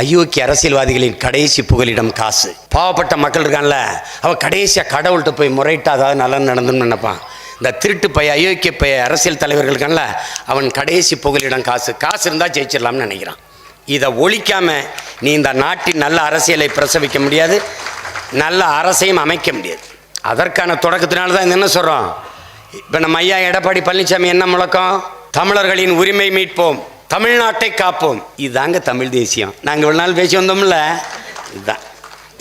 அயோக்கிய அரசியல்வாதிகளின் கடைசி புகலிடம் காசு. பாவப்பட்ட மக்கள் இருக்கான்ல அவன் கடைசியாக கடவுள்கிட்ட போய் முறையிட்டா அதாவது நல்லா நடந்துன்னு நினைப்பான். இந்த திருட்டு பைய அயோக்கிய பைய அரசியல் தலைவர்கள் இருக்கான்ல அவன் கடைசி புகலிடம் காசு. காசு இருந்தால் ஜெயிச்சிடலாம்னு நினைக்கிறான். இதை ஒழிக்காம நீ இந்த நாட்டின் நல்ல அரசியலை பிரசவிக்க முடியாது நல்ல அரசையும் அமைக்க முடியாது. அதற்கான தொடக்கத்தினால தான் என்ன சொல்கிறோம் இப்போ நம்ம ஐயா எடப்பாடி பழனிசாமி என்ன முழக்கம்? தமிழர்களின் உரிமை மீட்போம். தமிழ்நாட்டை காப்போம். இதுதாங்க தமிழ் தேசியம். நாங்கள் இவ்வளோ நாள் பேசி வந்தோம்ல? இதுதான்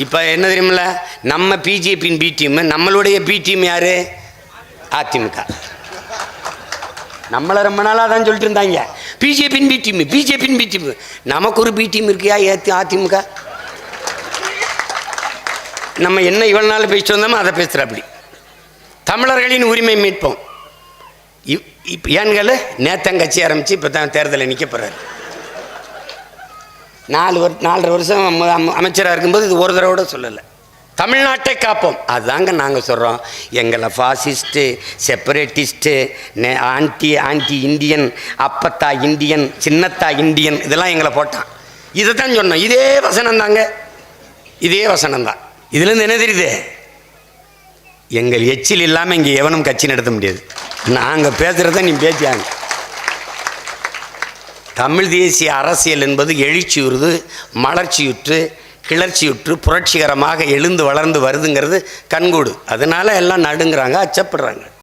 இப்போ என்ன தெரியுமில்ல? நம்ம பிஜேபியின் பி டீம் நம்மளுடைய பி டீம் யார்? அதிமுக. நம்மளை ரொம்ப நாளாக தான் சொல்லிட்டு இருந்தாங்க. பிஜேபியின் பி டீம் பிஜேபியின் பி டீம் நமக்கு ஒரு பி டீம் இருக்கியா? ஏத்தி அதிமுக? நம்ம என்ன இவ்வளோ நாள் பேசிட்டு வந்தோமோ அதை பேசுகிற அப்படி தமிழர்களின் உரிமை மீட்போம். இவ் இப்போ ஏன்கள் நேத்தன் கட்சி ஆரம்பித்து இப்போ தான் தேர்தலில் நிற்க போகிறார் நாலு வரு நாலரை வருஷம் அமைச்சராக இருக்கும்போது இது ஒரு தடவை கூட சொல்லலை. தமிழ்நாட்டை காப்போம். அதுதாங்க நாங்கள் சொல்கிறோம் எங்களை ஃபாசிஸ்ட்டு செப்பரேட்டிஸ்ட்டு நே ஆன்டி ஆன்டி இந்தியன் அப்பத்தா இந்தியன் சின்னத்தா இந்தியன் இதெல்லாம் எங்களை போட்டான். இதை தான் சொன்னோம். இதே வசனம் தாங்க இதே வசனம் தான் இதுலேருந்து என்ன தெரியுது? எங்கள் எச்சில் இல்லாமல் இங்கே எவனும் கட்சி நடத்த முடியாது. நாங்கள் பேசுகிறத நீ பேசியாங்க. தமிழ் தேசிய அரசியல் என்பது எழுச்சியுறுது மலர்ச்சியுற்று கிளர்ச்சியுற்று புரட்சிகரமாக எழுந்து வளர்ந்து வருதுங்கிறது கண்கூடு. அதனால எல்லாம் நடுங்கிறாங்க அச்சப்படுறாங்க.